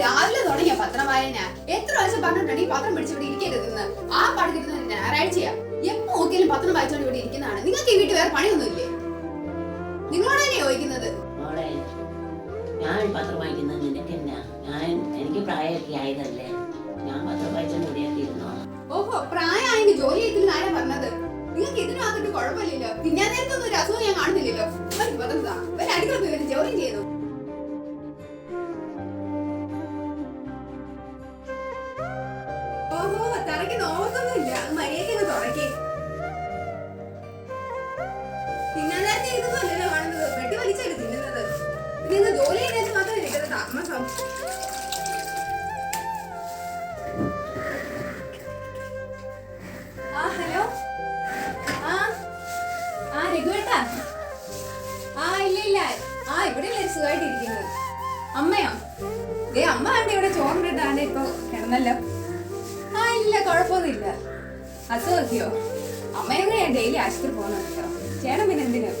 രാവിലെ തുടങ്ങിയ പത്രം വായന എത്ര പ്രാവശ്യം പറഞ്ഞിട്ടുണ്ട് ഈ പത്രം പിടിച്ചിവിടെ ഇരിക്കരുതെന്ന് ആ പണിതിരുന്നത് ഞായറാഴ്ചയാ എപ്പോ നോക്കിയാലും പത്രം വായിച്ചോണ്ട് ഇവിടെ ഇരിക്കുന്നതാണ്. നിങ്ങൾക്ക് ഈ വീട്ടിൽ വേറെ പണിയൊന്നുമില്ലേ? നിങ്ങളോട് തന്നെ ചോദിക്കുന്നത്. ഞാൻ പത്രം വായിക്കുന്നത് നിനക്ക് ഞാൻ എനിക്ക് പ്രായമൊക്കെ ആയതല്ലേ. ഞാൻ പത്രം വായിച്ചോണ്ട് ഇരുന്നോളാം ഓഹോ പ്രായമായെങ്കിൽ ജോലി ചെയ്തില്ല ആരാ പറഞ്ഞത്? നിങ്ങൾക്ക് ഇതിനകത്തിട്ട് കുഴപ്പമില്ലല്ലോ. പിന്നെ നേരത്തെ ഒരു അസുഖം ചെയ്യുന്നു ഓഹോ തറയ്ക്ക് നോക്കൊന്നുമില്ല മര്യാദയ്ക്ക് ജോലി ചെയ്യുന്നതിന് മാത്രം ആ ഹലോ? ആ ആ ഇല്ല ഇല്ല. ആ ഇവിടെ സുഖമായിട്ടിരിക്കുന്നത് അമ്മയോ? ദേ അമ്മ ആണ്ട് ഇവിടെ ചോറിട്ടാണ്ട് ഇപ്പൊ കിടന്നല്ലോ. ആ ഇല്ല കുഴപ്പമൊന്നുമില്ല. അസുഖമൊക്കെയോ അമ്മയൊക്കെ ഞാൻ ഡെയിലി ആശുപത്രി പോകുന്നുണ്ട് കേട്ടോ. ചേട്ടൻ പിന്നെ എന്തിനാ?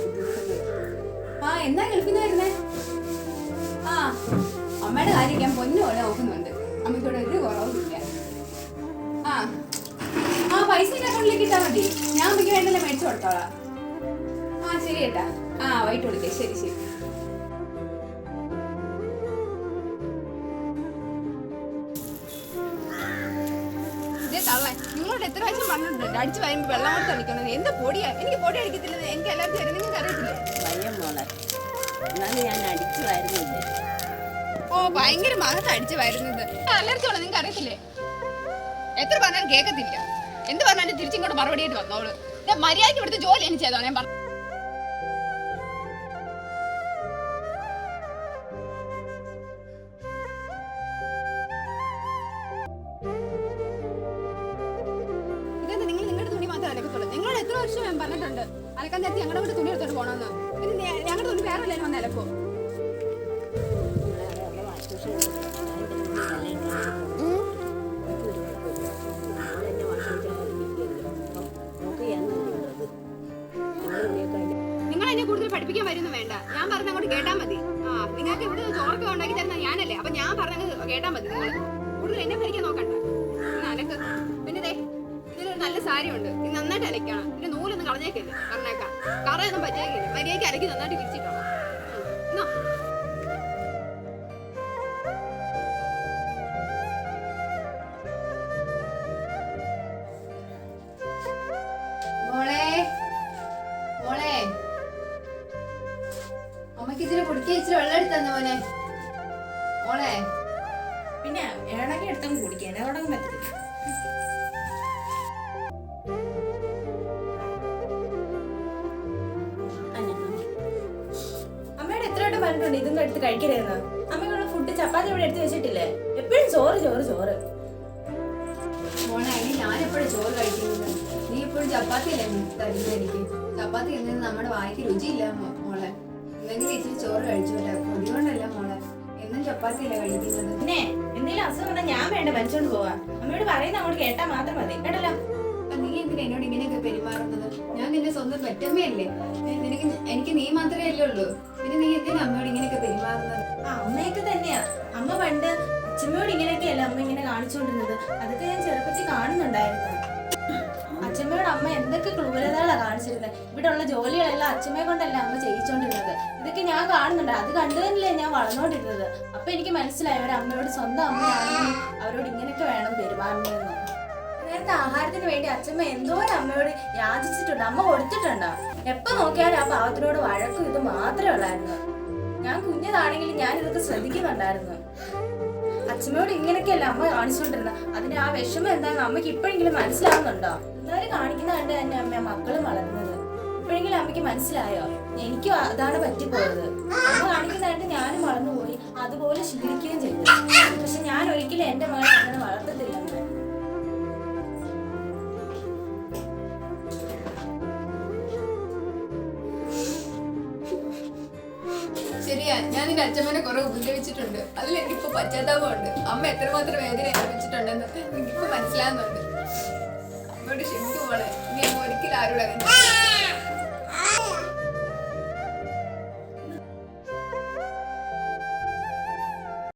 ആ എന്നാ ഗൾഫിൽ നിന്ന് വരുന്നേ? ആ അമ്മയുടെ കാര്യം ഞാൻ പൊന്നു പോലെ നോക്കുന്നുണ്ട്. അമ്മയ്ക്കൂടെ ഒരു ആ ആ പൈസ എന്റെ അക്കൗണ്ടിലേക്ക് മതി. ഞാൻ അമ്മയ്ക്ക് വേണ്ടല്ലേ മേടിച്ചു കൊടുത്തോളാം. ആ ശരി ഏട്ടാ. ആ വൈകിട്ട് വിളിക്കാം. ശരി ശരി. തള്ളേ നിങ്ങളോട് എത്ര പ്രാവശ്യം പറഞ്ഞിട്ടുണ്ട്? അടിച്ച് വരുമ്പോ വെള്ളം കൊടുത്ത് അടിക്കണം എന്ത് പൊടിയാ? എനിക്ക് പൊടി അടിക്കത്തില്ലെന്ന് എനിക്ക് എല്ലാവർക്കും നിങ്ങൾക്ക് അറിയത്തില്ലേ? വയ്യ മോളെ. എന്നാലും ഞാൻ അടിച്ചു വരുന്നില്ലേ? ഓ ഭയങ്കര മകത്ത് അടിച്ചു വരുന്നത്. അലർച്ചോളെ നിങ്ങൾക്ക് അറിയത്തില്ലേ? എത്ര പറഞ്ഞാലും കേൾക്കത്തില്ല എന്ത് പറഞ്ഞാലും തിരിച്ചിങ്ങോട്ട് മറുപടി ആയിട്ട് വന്നോളൂ. ഞാൻ മര്യാദയ്ക്ക് ഇവിടുത്തെ ജോലി എനിക്ക് ചെയ്തോ? ഞാൻ പറഞ്ഞു വർഷം ഞാൻ പറഞ്ഞിട്ടുണ്ട്. അലക്കാൻ നേരത്തെ ഞങ്ങളുടെ വീട് തുണി എടുത്തോണ്ട് പോകണമെന്ന് പിന്നെ ഞങ്ങളുടെ തുണി വേറെ എല്ലാവരും വന്ന് അലക്കോ. നിങ്ങൾ എന്നെ കൂടുതൽ പഠിപ്പിക്കാൻ വരുന്നു വേണ്ട? ഞാൻ പറഞ്ഞ അങ്ങോട്ട് കേട്ടാ മതി. ആ നിങ്ങൾക്ക് ഇവിടെ ചോറൊക്കെ ഉണ്ടാക്കി തരുന്ന ഞാനല്ലേ. അപ്പൊ ഞാൻ പറഞ്ഞത് കേട്ടാ മതി. നിങ്ങൾ കൂടുതൽ എന്നെ ഭരിക്കാൻ നോക്കണ്ട. നല്ല സാരി ഉണ്ട് ഇത് നന്നായിട്ട് അലക്കണം പിന്നെ നൂലൊന്നും കളഞ്ഞേക്കില്ല പറഞ്ഞേക്കാം. കറയൊന്നും പറ്റേക്കില്ല മര്യാദയ്ക്ക് അലക്കി നന്നായിട്ട് വിരിച്ചിട്ടോ എന്നാ. മോളെ. മോളെ. അമ്മയ്ക്ക് ഇച്ചിരി കുടിക്കാൻ ഇച്ചിരി വെള്ളം എടുത്തന്ന മോനെ? മോളെ. പിന്നെ എടുത്തങ്ങ് കുടിക്കാൻ അവിടെ പറ്റത്തില്ല പറഞ്ഞിട്ടുണ്ട് ഇതൊന്നും എടുത്ത് കഴിക്കരുതെന്ന്. അമ്മയ്ക്കുള്ള ഫുഡ് ചപ്പാത്തി ഇവിടെ എടുത്ത് വെച്ചിട്ടില്ലേ? എപ്പോഴും ചോറ് ചോറ് ചോറ്. മോനെ ഞാൻ എപ്പോഴും ചോറ് കഴിക്കുന്നത് നീ ഇപ്പോഴും ചപ്പാത്തി അല്ലേ തരുന്നത് എനിക്ക്? ചപ്പാത്തി എന്നത് നമ്മുടെ വായിക്ക് രുചിയില്ല മോളെ. എന്തെങ്കിലും ഇച്ചിരി ചോറ് കഴിച്ചോട്ടെ പൊടികൊണ്ടല്ല മോളെ? എന്നും ചപ്പാത്തി അല്ലേ കഴിക്കുന്നത്? പിന്നെ എന്തെങ്കിലും അസുഖം ഞാൻ വേണ്ട വലിച്ചോണ്ട് പോവാ. അമ്മയോട് പറയുന്ന അങ്ങോട്ട് കേട്ടാ മാത്രം മതി. കേട്ടല്ലോ? നീ എന്തിനാ എന്നോട് ഇങ്ങനെയൊക്കെ പെരുമാറുന്നത്? ഞാൻ നിന്റെ സ്വന്തം പെറ്റമ്മയല്ലേ? നിനക്ക് എനിക്ക് നീ മാത്രമേ അല്ലേ ഉള്ളൂ. പിന്നെ നീ എന്തിനാ അമ്മയോട് പെരുമാറുന്നത് ആ അമ്മയൊക്കെ തന്നെയാ. അമ്മ പണ്ട് അച്ഛമ്മയോട് ഇങ്ങനെയൊക്കെയല്ല അമ്മ ഇങ്ങനെ കാണിച്ചുകൊണ്ടിരുന്നത്? അതൊക്കെ ഞാൻ ചെറുപ്പത്തിൽ കാണുന്നുണ്ടായിരുന്നു. അച്ഛമ്മയോട് അമ്മ എന്തൊക്കെ ക്രൂരതകളാണ് കാണിച്ചിരുന്നത് ഇവിടെ ഉള്ള ജോലികളെല്ലാം അച്ഛമ്മയെ കൊണ്ടല്ല അമ്മ ചെയ്യിച്ചോണ്ടിരുന്നത്? ഇതൊക്കെ ഞാൻ കാണുന്നുണ്ട്. അത് കണ്ടു തന്നെയല്ലേ ഞാൻ വളർന്നോണ്ടിരുന്നത്. അപ്പൊ എനിക്ക് മനസ്സിലായി ഒരു അമ്മയോട് സ്വന്തം അമ്മയാണെന്നും അവരോട് ഇങ്ങനെയൊക്കെ വേണം പെരുമാറുന്നതെന്ന് നേരത്തെ ആഹാരത്തിന് വേണ്ടി അച്ഛമ്മ എന്തോരം അമ്മയോട് യാചിച്ചിട്ടുണ്ട്. അമ്മ കൊടുത്തിട്ടുണ്ടോ? എപ്പോ നോക്കിയാലും ആ പാവത്തിനോട് വഴക്കും ഇത് മാത്രമേ ഉള്ളായിരുന്നു. ഞാൻ കുഞ്ഞതാണെങ്കിലും ഞാൻ ഇതൊക്കെ ശ്രദ്ധിക്കുന്നുണ്ടായിരുന്നു. അച്ഛമ്മയോട് ഇങ്ങനെയൊക്കെയല്ല അമ്മ കാണിച്ചുകൊണ്ടിരുന്നത് അതിന്റെ ആ വിഷമം എന്താണെന്ന് അമ്മയ്ക്ക് ഇപ്പോഴെങ്കിലും മനസ്സിലാവുന്നുണ്ടോ? എന്നാലും കാണിക്കുന്ന കണ്ട് തന്നെ അമ്മ മക്കളും വളർന്നത്. ഇപ്പോഴെങ്കിലും അമ്മയ്ക്ക് മനസ്സിലായോ? എനിക്കും അതാണ് പറ്റിപ്പോയത്. അമ്മ കാണിക്കുന്ന കണ്ട് ഞാനും വളർന്നുപോയി അതുപോലെ ശീലിക്കുകയും ചെയ്തു. പക്ഷെ ഞാൻ ഒരിക്കലും എന്റെ മകളെ ശരിയാ ഞാൻ നിന്റെ അച്ഛമ്മനെ കുറെ ഉപദ്രവിച്ചിട്ടുണ്ട്. അതിൽ എനിക്കിപ്പോ പശ്ചാത്താപമുണ്ട്. അമ്മ എത്രമാത്രം വേദന അനുഭവിച്ചിട്ടുണ്ടെന്ന് എനിക്കിപ്പോ മനസ്സിലാകുന്നുണ്ട് അമ്മയോട് ക്ഷമിക്കുമ്പോളെ നീ അമ്മ ഒരിക്കലും ആരോട്